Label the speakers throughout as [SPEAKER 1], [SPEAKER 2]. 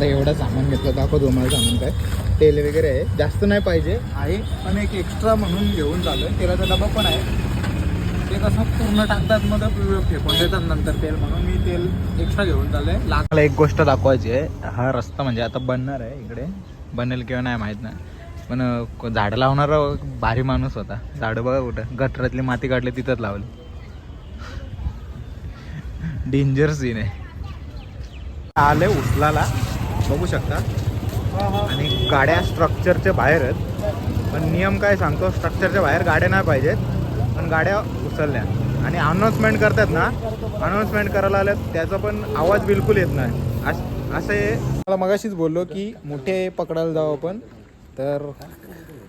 [SPEAKER 1] आता एवढं सामान घेतलं दाखवतो तुम्हाला सामान काय. तेल वगैरे आहे. जास्त नाही पाहिजे. आहे पण एक एक्स्ट्रा म्हणून घेऊन चालू आहे तेलाचा डबा पण आहे. ते कसं पूर्ण टाकतात मग फेकून देतात नंतर तेल म्हणून. मी तेल एक्स्ट्रा घेऊन चालू आहे मला एक गोष्ट दाखवायची आहे. हा रस्ता म्हणजे आता बनणार आहे इकडे. बनेल किंवा नाही माहीत नाही. पण झाडं लावणारा भारी माणूस होता. झाडं बघा कुठं. गटरातली माती काढली तिथंच लावली. डेंजर सीन आहे. आले उचलाला. बघू शकता. आणि गाड्या स्ट्रक्चरच्या बाहेर आहेत. पण नियम काय सांगतो स्ट्रक्चरच्या बाहेर गाड्या नाही पाहिजेत. पण गाड्या उचलल्या. आणि अनाऊन्समेंट करतात ना अनाऊन्समेंट करायला आल्यात त्याचा पण आवाज बिलकुल येत नाही. अस- असे मला मगाशीच बोललो की मोठे पकडायला जाऊ आपण. तर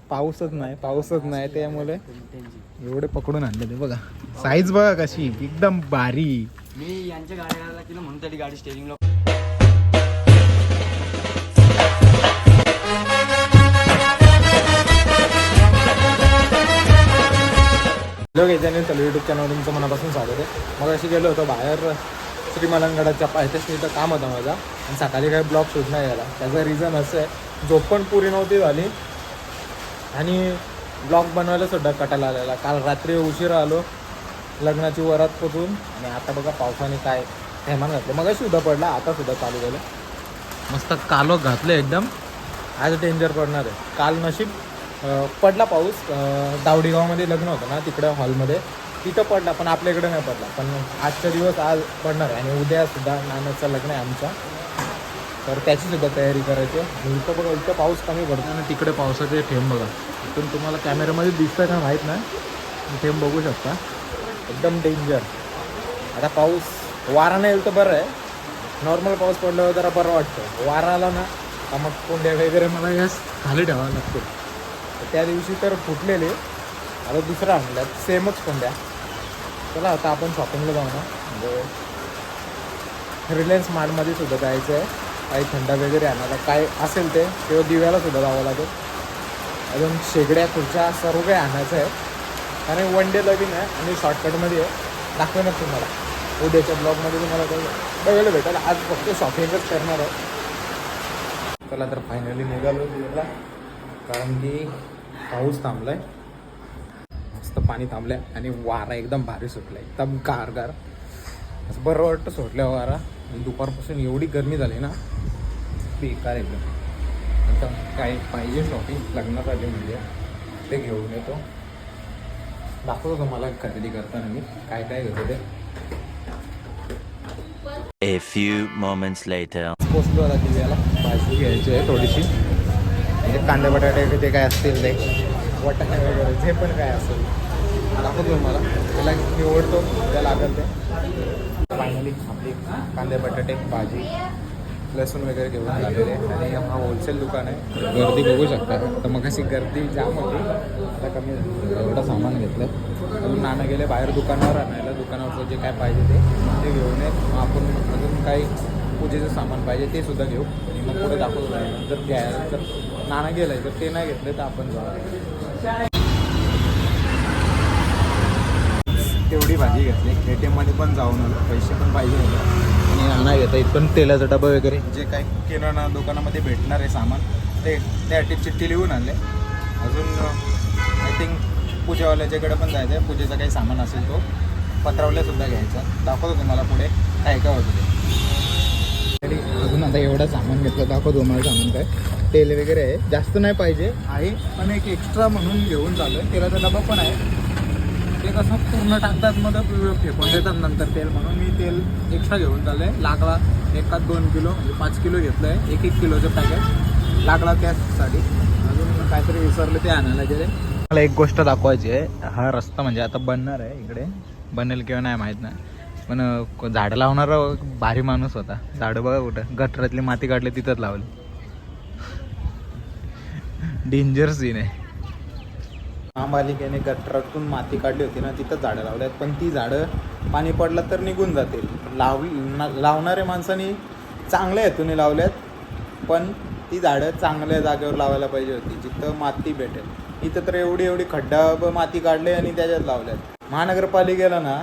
[SPEAKER 1] पाऊसच नाही पाऊसच नाही त्यामुळे एवढे पकडून आणले ते बघा. साईज बघा कशी एकदम बारी
[SPEAKER 2] मी यांच्या केलं म्हणून तरी गाडी स्टेरिंगला
[SPEAKER 1] हॅलो गैजाने चालू यूट्यूब चॅनल तुमचं मनापासून स्वागत आहे. मग अशी गेलो होतो बाहेर श्रीमलंगडाच्या पायथ्याशी इथं काम होतं माझा. आणि सकाळी काही ब्लॉग शूट नाही झाला. त्याचं रिझन असं आहे झोप पण पुरी नव्हती झाली. आणि ब्लॉग बनवायला सुद्धा कटाला आलेला. काल रात्री उशीर आलो लग्नाची वरात पोचून. आणि आता बघा पावसाने काय थैमान घातलं. मग सुद्धा पडला आता सुद्धा चालू झालं. मस्त कालो घातलं एकदम. आज डेंजर पडणार आहे. काल नशीब पडला पाऊस. दावडीगावमध्ये लग्न होतं ना तिकडं हॉलमध्ये. तिथं पडला पण आपल्याकडे नाही पडला. पण आजचा दिवस आज पडणार आहे. आणि उद्या सुद्धा नानाचं लग्न आहे आमच्या तर त्याची सुद्धा तयारी करायची आहे. इथं बघा इथं पाऊस कमी पडतो. आणि तिकडे पावसाचे थेंब बघा. इथून तुम्हाला कॅमेऱ्यामध्ये दिसतं का माहीत नाही. थेंब बघू शकता. एकदम डेंजर आता पाऊस वारा नाही येईल तर बरं आहे. नॉर्मल पाऊस पडल्यावर जरा बरं वाटतं. वारा आला ना का मग कोंड्या वगैरे मला यास खाली ठेवावं लागते त्या दिवशी तर फुटलेले. आता दुसरा आणल्यात सेमच कोंड्या. चला आता आपण शॉपिंगला जाऊ ना म्हणजे रिलायन्स मार्टमध्ये सुद्धा जायचं आहे. काही थंडा वगैरे आणायला. काय असेल ते किंवा दिव्याला सुद्धा जावं लागेल. अजून शेगड्या खुर्च्या सर्व काही आणायचं आहे. कारण वन डे लगीन आहे आणि शॉर्टकटमध्ये आहे. दाखवेनच तुम्हाला. उद्याच्या ब्लॉगमध्ये तुम्हाला बघायला भेटेल. आज फक्त शॉपिंगच करणार आहे. चला तर फायनली निघालो. दिवेला कारण की पाऊस थांबलाय. मस्त पाणी थांबलंय आणि वारा एकदम भारी सुटलाय. एकदम गारगार. असं बरं वाटतं सुटल्या वारा. आणि दुपारपासून एवढी गरमी झाली ना बेकार एकदम. आता काय पाहिजे शॉपिंग लग्नात आली म्हणजे ते घेऊन येतो. दाखवतो तुम्हाला खरेदी करताना मी. काय काय घेतो ते.
[SPEAKER 3] A few moments later.
[SPEAKER 1] पोचलो आता दिव्याला भाजी घ्यायची आहे थोडीशी. म्हणजे कांदे बटाटे जे काय असतील ते. वाटाणे वगैरे जे पण काय असेल. दाखवतो मला. त्याला निवडतो त्या लागेल ते. फायनली आपली कांदे बटाटे भाजी लसूण वगैरे घेऊन आलेले. आणि हा होलसेल दुकान आहे. गर्दी बघू शकता. तर मग अशी गर्दी जाम होती. आता कमी एवढं सामान घेतलं अजून नाना गेले बाहेर दुकानावर आणायला. दुकानावरचं जे काय पाहिजे ते ते घेऊन येत. मग आपण अजून काही पूजेचं सामान पाहिजे ते सुद्धा घेऊ. आणि मग पुढे दाखवतो नाही जर घ्यायला तर. नाना गेलाय तर ते नाही घेतले तर आपण जाऊ. तेवढी भाजी घेतली. ए टी एममध्ये पण जाऊन आलो. पैसे पण पाहिजे होते. आणि नाना घेता इथं त्याला डबा वगैरे. जे काय किराणा दुकानामध्ये भेटणार आहे सामान ते त्यासाठी चिठ्ठी लिहून आणले. अजून आय थिंक पूजेवाल्याच्याकडे पण जायचं आहे पूजेचा काही सामान असेल तो. पत्रावल्यासुद्धा घ्यायचा. दाखवतो तुम्हाला पुढे. काय काय होतं ते. अजून आता एवढं सामान घेतलं दाखवतो तुम्हाला सामान काय. तेल वगैरे आहे. जास्त नाही पाहिजे. आहे पण एक एक्स्ट्रा म्हणून घेऊन चालू आहे तेलाचा डबा पण आहे. ते कसं पूर्ण टाकतात मग फेकून देतात नंतर तेल म्हणून. मी तेल एक्स्ट्रा घेऊन चाललं आहे लागला एकात दोन किलो म्हणजे पाच किलो घेतलं आहे एक एक किलोचं पॅकेट लागला त्यासाठी अजून काहीतरी विसरलं ते आणायला गेले. मला एक गोष्ट दाखवायची आहे. हा रस्ता म्हणजे आता बनणार आहे इकडे. बनेल किंवा नाही माहीत नाही. पण झाडं लावणारा भारी माणूस होता. झाडं बघा कुठं. गटरातली माती काढली तिथंच लावली. डेंजर सीन आहे. महापालिकेने गटरातून माती काढली होती ना तिथं झाडं लावली आहेत. पण ती झाडं पाणी पडलं तर निघून जातील. लाव लावणाऱ्या माणसांनी चांगल्या हेतूने लावल्यात पण ती झाडं चांगल्या जागेवर लावायला पाहिजे होती जिथं माती भेटेल. इथं तर एवढी एवढी खड्डा माती काढले आणि त्याच्यात लावल्यात महानगरपालिकेला ना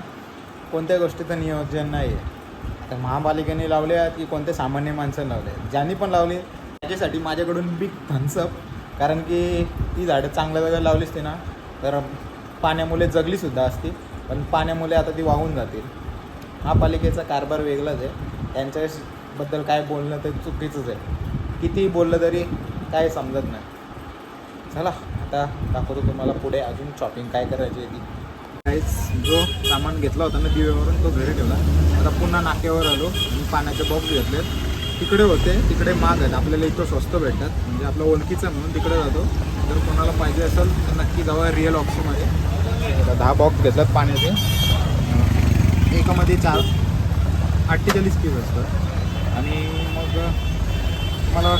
[SPEAKER 1] कोणत्या गोष्टीचं नियोजन नाही आहे तर महापालिकेने लावले आहेत की कोणते सामान्य माणसं लावले ज्यांनी पण लावले त्याच्यासाठी माझ्याकडून बिग थम्सअप कारण की ती झाडं चांगल्या जागा लावलीच ते ना. तर पाण्यामुळे जगलीसुद्धा असती. पण पाण्यामुळे आता ती वाहून जातील. महापालिकेचा कारभार वेगळाच आहे. त्यांच्याबद्दल काय बोलणं ते चुकीचंच आहे. कितीही बोललं तरी काय समजत नाही. चला आता दाखवतो तुम्हाला पुढे अजून शॉपिंग काय करायची आहे ती. काहीच जो सामान घेतला होता ना दिव्यावरून तो घरी ठेवला. आता पुन्हा नाक्यावर आलो आणि पाण्याचे बॉक्स घेतले तिकडे होते तिकडे माग आहेत. आपल्याला इथं स्वस्त भेटतात. म्हणजे आपलं ओळखीचं म्हणून तिकडे जातो. जर कोणाला पाहिजे असेल तर नक्की जावा रिअल ऑप्शनमध्ये दहा बॉक्स घेतलात पाण्याचे. एकामध्ये चार. अठ्ठेचाळीस पीस असतात. आणि मग मला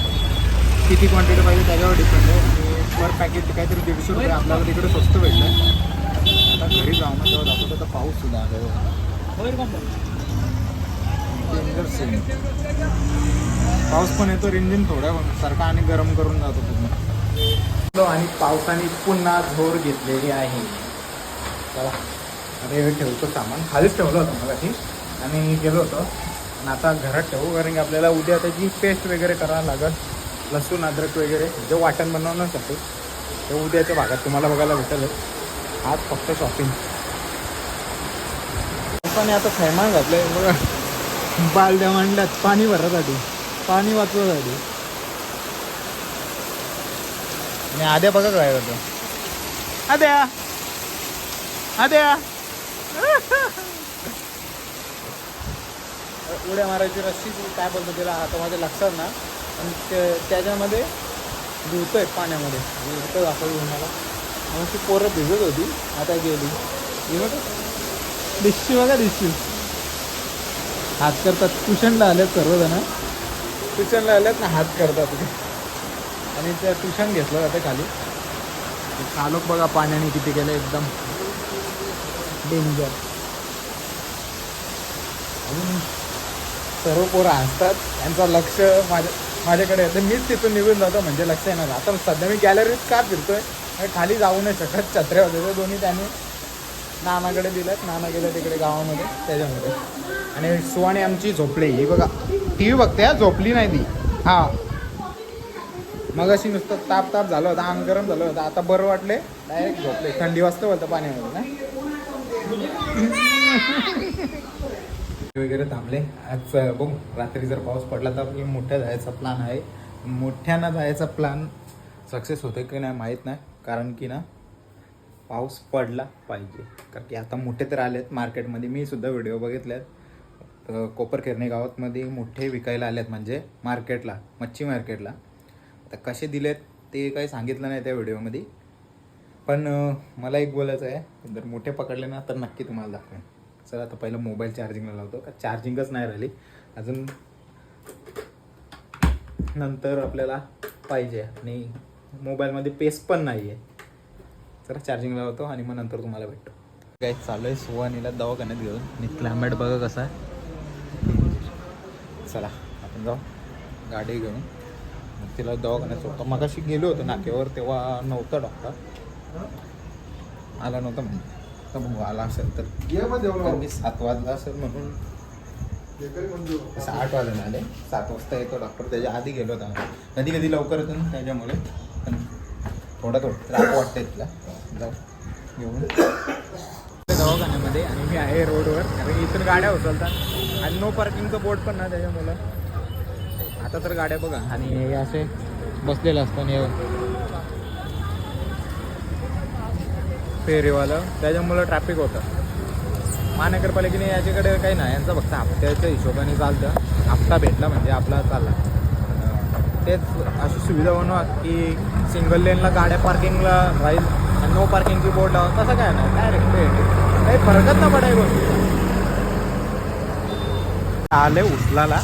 [SPEAKER 1] किती क्वांटिटी पाहिजे त्याच्यावर डिपेंड आहे. आणि पर पॅकेट काहीतरी दीडशे रुपये आपल्याला तिकडे स्वस्त भेटलं घरी जाऊ ना तेव्हा तर पाऊस सुद्धा आला पाऊस पण येतो रिमझिम थोड्या सारखा आणि गरम करून जातो पूर्ण. आणि पावसाने पुन्हा झोर घेतलेली आहे. चला अरे हे ठेवतो सामान. खालीच ठेवलं होतं मला ती आणि गेलो होतो. आणि आता घरात ठेवू कारण की आपल्याला उद्या त्याची पेस्ट वगैरे करावं लागेल लसूण अद्रक वगैरे जे वाटण बनवण्यासाठी ते उद्याच्या भागात तुम्हाला बघायला भेटेल आज फक्त शॉपिंग पण आता थैमान घातलंय. बघा. बालद्या मांडल्यात. पाणी भरासाठी पाणी वाचवासाठी. आणि आद्या बघा काय करतो. आद्या. आद्या. उड्या मारायची रस्सी काय बोलतो तिला? आता माझ्या लक्षात ना. पण ते- त्याच्यामध्ये धुतोय पाण्यामध्ये. धुतं दाखवलं उन्हाला मग ती पोरं भिजत होती. आता गेली. ही बघा. दिसशी बघा दिसशी. हात करतात. ट्युशनला आल्यात सर्वजण. ट्युशनला आल्यात ना हात करतात. आणि त्या ट्युशन घेतलं जातं खाली. चालक बघा पाण्याने किती केलं एकदम. डेंजर सर्व पोरं हसतात. त्यांचं लक्ष माझ्या माझ्याकडे येतं मीच तिथून निघून जातो. म्हणजे लक्ष येणार आता सध्या मी गॅलरीत का फिरतोय? खाली जाऊ नाही शकत छत्र्या होते. ते दोन्ही त्याने नानाकडे दिल्यात. नाना गेलं तिकडे गावामध्ये त्याच्यामध्ये. आणि सुवाणी आमची झोपली. ही बघा टी व्ही बघते हा झोपली नाही ती. हा. मग अशी नुसतं ताप ताप झालं होतं अंग गरम झालं होतं. आता बरं वाटले डायरेक्ट झोपले. थंडी वाजता होतं पाण्यामध्ये ना? वगैरे थांबले. आज बघ. रात्री जर पाऊस पडला तर आपल्याला मोठ्या जायचा प्लॅन आहे. मोठ्यानं जायचा प्लॅन सक्सेस होते की नाही माहीत नाही. कारण की ना पाऊस पडला पाहिजे. कारण की आता मोठे तर आले आहेत मार्केटमध्ये. मी सुद्धा व्हिडिओ बघितल्यात तर कोपरखेरणे गावातमध्ये मोठे विकायला आले आहेत म्हणजे मार्केटला मच्छी मार्केटला. आता कसे दिलेत ते काही सांगितलं नाही त्या व्हिडिओमध्ये. पण मला एक बोलायचं आहे. जर मोठे पकडले ना तर नक्की तुम्हाला दाखवेन. चला आता पहिलं मोबाईल चार्जिंगला लावतो. का चार्जिंगच नाही राहिली. अजून नंतर आपल्याला पाहिजे. आणि मोबाईलमध्ये पेस पण नाही आहे चला चार्जिंग लावतो आणि मग नंतर तुम्हाला भेटतो. काय चालू आहे सुवानीला दवाखान्यात घेऊन. आणि क्लायमेट बघा कसा आहे. चला आपण जाऊ. गाडी घेऊन. मग तिला दवाखान्यात सोडतो. मग अशी गेलो होतो नाक्यावर तेव्हा नव्हता डॉक्टर आला नव्हता म्हणून. तर बघू आला असेल तर. की सात वाजला असेल म्हणून. तसं आठ वाजून आले. सात वाजता येतो डॉक्टर त्याच्या आधी गेलो होता कधी कधी लवकर येतो ना त्याच्यामुळे. थोडं थोडं. त्रास वाटते तिला. जाऊ. घेऊन. दवाखान्यामध्ये आणि मी आहे रोडवर. कारण इथून गाड्या उचलतात. आणि नो पार्किंगचं बोर्ड पण ना त्याच्यामुळं. आता तर गाड्या बघा. आणि हे असे बसलेलं असतं आणि हे फेरीवालं. त्याच्यामुळं ट्रॅफिक होतं. महानगरपालिकेने याच्याकडे काही नाही. यांचं फक्त हप्त्याच्या हिशोबाने चालतं. हप्ता भेटला म्हणजे आपला चालला. तेच अशी सुविधा बनवा की सिंगल लेनला गाड्या पार्किंगला राहील आणि नो पार्किंगची बोर्ड लावा. तसं काय नाही. डायरेक्ट काही फरकच ना पडाय गोष्टी. आले उचलाला.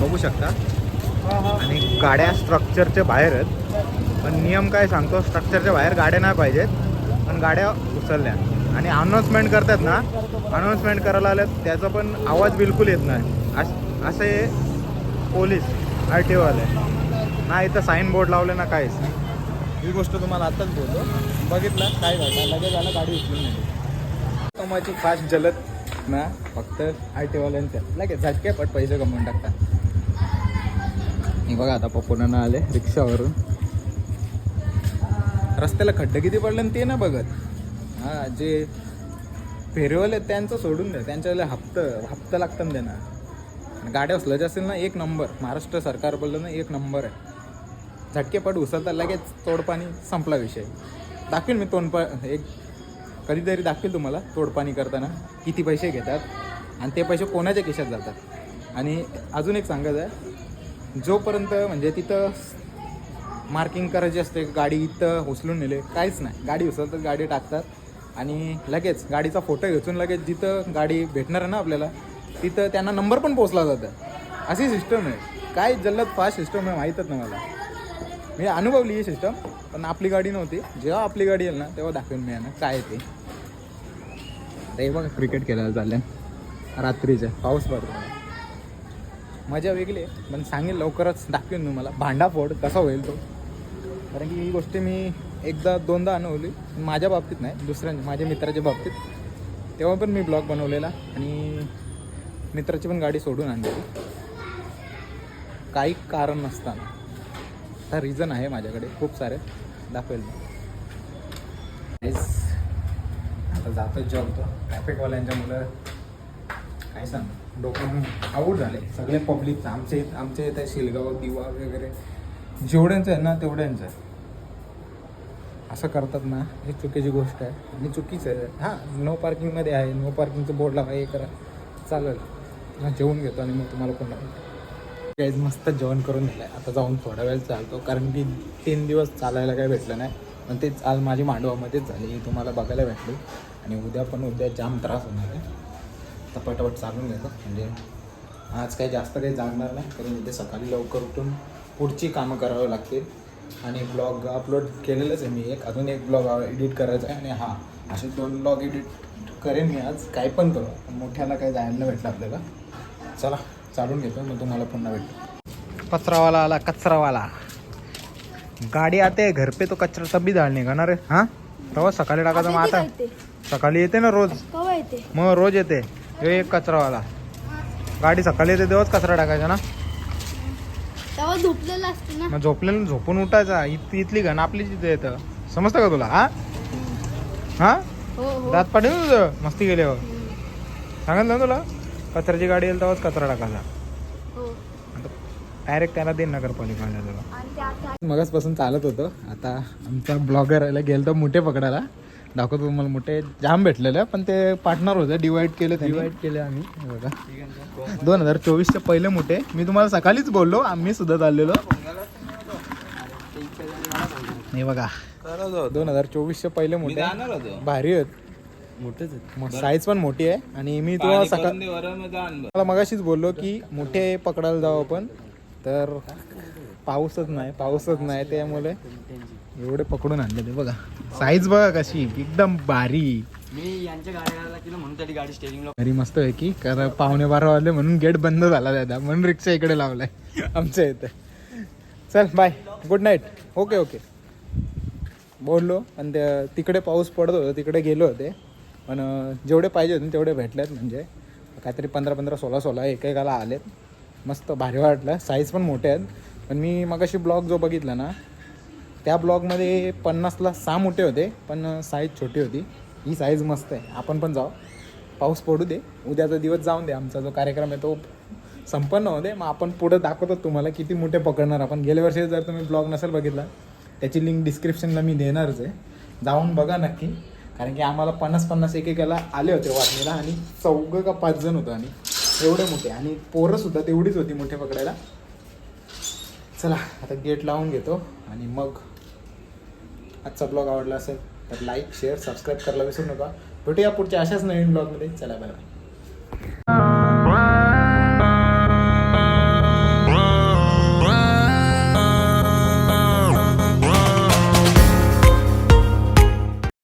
[SPEAKER 1] बघू शकता. आणि गाड्या स्ट्रक्चरच्या बाहेर आहेत. पण नियम काय सांगतो? स्ट्रक्चरच्या बाहेर गाड्या नाही पाहिजेत. पण गाड्या उचलल्या. आणि अनाऊन्समेंट करतात ना अनाऊन्समेंट करायला आल्यात त्याचा पण आवाज बिलकुल येत नाही. अस असे पोलीस आर टी ओवाले ना इथं साईन बोर्ड लावले ना काहीच. ही गोष्ट तुम्हाला आत्ताच बोलतो बघितलं काय झालं? लगेच आलं गाडी उचलून नाही माझी फास्ट जलद ना फक्त आय टीवाल्यांच्या लगेच झटके पट पैसे कमवून टाकतात बघा आता पप्पूना आले रिक्षावरून. रस्त्याला खड्डे किती पडले ते ना बघत. हा जे फेरीवाले त्यांचं सोडून द्या. त्यांच्यावाले हप्तं हप्ता लागतं ना त्यांना आणि गाड्या असेल ना एक नंबर. महाराष्ट्र सरकार बोललं ना एक नंबर आहे. झटकेपट उचलता लगेच तोडपाणी संपला विषय. दाखवेल मी तोंडपा एक कधीतरी दाखवेल तुम्हाला तोडपाणी करताना किती पैसे घेतात आणि ते पैसे कोणाच्या खिशात जातात. आणि अजून एक सांगायचं आहे जोपर्यंत म्हणजे तिथं मार्किंग करायची असते गाडी इथं उचलून नेले काहीच नाही. गाडी उचलतात गाडी टाकतात आणि लगेच गाडीचा फोटो घेचून लगेच जिथं गाडी भेटणार आहे ना आपल्याला तिथं त्यांना नंबर पण पोचला जातं. अशी सिस्टम आहे. काय जल्लत फास्ट सिस्टम आहे माहीतच नाही मला. मी अनुभवली ही सिस्टम पण आपली गाडी नव्हती. जेव्हा आपली गाडी येईल ना तेव्हा दाखवेन मी यांना काय आहे ते. बघा क्रिकेट खेळायला चालले. रात्रीचं पाऊस पडतो मजा वेगळी आहे पण सांगेल लवकरच दाखवेन मी मला. भांडाफोड कसा होईल तो? कारण की ही गोष्ट मी एकदा दोनदा अनुभवली माझ्या बाबतीत नाही दुसऱ्यांच्या माझ्या मित्राच्या बाबतीत. तेव्हा पण मी ब्लॉग बनवलेला आणि मित्राची पण गाडी सोडून आणलेली काही कारण नसताना. आता रिझन आहे माझ्याकडे. खूप सारे. दाखवेल मी. आता जातो जॉब ट्रॅफिकवाल्यांच्या मुलं काय सांग? डोकं आऊट झाले. सगळे पब्लिक आमचे आमचे इथे शिलगाव दिवा वगैरे. जेवढ्यांचं आहे ना तेवढ्यांचं आहे. असं करतात ना ही चुकीची गोष्ट आहे. आणि चुकीचं आहे. हां नो पार्किंगमध्ये आहे. नो पार्किंगचं बोर्ड लावा हे करा. चालेल. मग जेवून घेतो आणि मग तुम्हाला पुन्हा काहीच मस्त जेवण करून दिलं आहे आता जाऊन थोडा वेळ चालतो. कारण की तीन दिवस चालायला काही भेटलं नाही. पण तेच आज माझी मांडवामध्येच झाली. ही तुम्हाला बघायला भेटली. आणि उद्या पण उद्या जाम त्रास होणार आहे. तर पटापट चालून घेतो. म्हणजे आज काही जास्त काही जागणार नाही. कारण उद्या सकाळी लवकर उठून पुढची कामं करावी लागतील. आणि ब्लॉग अपलोड केलेलंच आहे मी एक. अजून एक ब्लॉग एडिट करायचा आहे. आणि हां असे दोन ब्लॉग एडिट करेन मी आज. काय पण करू. मोठ्याला काही जायला भेटलं आपल्याला. चला. चालून घेतो मग तुम्हाला पुन्हा भेटतो. कचरावाला आला कचरावाला. गाडी आते घर पे तो कचरा तब भी डालने का ना रे हाँ रोज सकाळी टाकायचं मग आता सकाळी येते ना रोज? मग रोज येते. हे एक कचरावाला. गाडी सकाळी येते तेव्हाच कचरा टाकायचा ना?
[SPEAKER 4] तेव्हा झोपलेलं असतं ना.
[SPEAKER 1] मग झोपलेलं झोपून उठायचा. इत इथली घन आपलीच इथे येतं. समजतं का तुला? हा? हा?
[SPEAKER 4] हो हो.
[SPEAKER 1] दात पाडे ना तुझं मस्ती गेल्यावर सांगितलं ना तुला? कचऱ्याची गाडी येईल तेव्हाच कचरा टाकायचा.
[SPEAKER 4] हो.
[SPEAKER 1] डायरेक्ट त्याला दे नगरपालिकाला तुला
[SPEAKER 4] आणि ते आता
[SPEAKER 1] मगासपासून चालत होतं. आता आमचा ब्लॉगर गेलं तर मोठे पकडायला. दाखवतो तुम्हाला मोठे. जाम भेटलेलं पण ते पार्टनर होते डिवाइड केले डिवाइड केले आम्ही. हे बघा. दोन हजार चोवीसचे पहिले मोठे. मी तुम्हाला सकाळीच बोललो आम्ही सुद्धा चाललेलो. हे बघा. दोन हजार चोवीसचे पहिले मोठे. भारी आहेत. मग साईज पण मोठी आहे. आणि मी तुम्हाला सकाळ मला मगाशीच बोललो की मोठे पकडायला जाऊ आपण. तर पाऊसच नाही पाऊसच नाही त्यामुळे एवढे पकडून आणले ते बघा. साईज बघा कशी एकदम भारी
[SPEAKER 2] मी यांच्या गाड्या घालायला केलं म्हणून त्याची गाडी स्टेरिंगला
[SPEAKER 1] घरी मस्त आहे की कारण पावणे बारा वाजले म्हणून गेट बंद झाला दादा म्हणून रिक्षा इकडे लावलाय. आमच्या इथे. चल bye good night okay okay बोललो आणि तिकडे पाऊस पडत होता तिकडे गेलो होते. पण जेवढे पाहिजे होते तेवढे भेटलेत म्हणजे. काहीतरी पंधरा पंधरा सोळा सोळा एकेकाला आलेत. मस्त भारी वाटलं. साईज पण मोठे आहेत. पण मी मगाशी ब्लॉग जो बघितला ना त्या ब्लॉगमध्ये पन्नासला सहा मोठे होते पण साईज छोटी होती. ही साईज मस्त आहे. आपण पण जाऊ. पाऊस पडू दे. उद्याचा दिवस जाऊन दे. आमचा जो कार्यक्रम आहे तो संपन्न होते मग आपण पुढं दाखवतो तुम्हाला किती मोठे पकडणार. आपण गेल्या वर्षी जर तुम्ही ब्लॉग नसेल बघितला त्याची लिंक डिस्क्रिप्शनला मी देणारच आहे. जाऊन बघा नक्की. कारण की आम्हाला पन्नास पन्नास एकेकाला आले होते वाटणीला आणि चौघं का पाच जण होतो आणि एवढे मोठे. आणि पोरं सुद्धा तेवढीच होती मोठे पकडायला. चला आता गेट लावून घेतो आणि मग आजचा ब्लॉग आवडला असेल तर लाईक शेअर सबस्क्राईब करायला विसरू नका. भेटूया पुढच्या अशाच नवीन ब्लॉगमध्ये चला बरं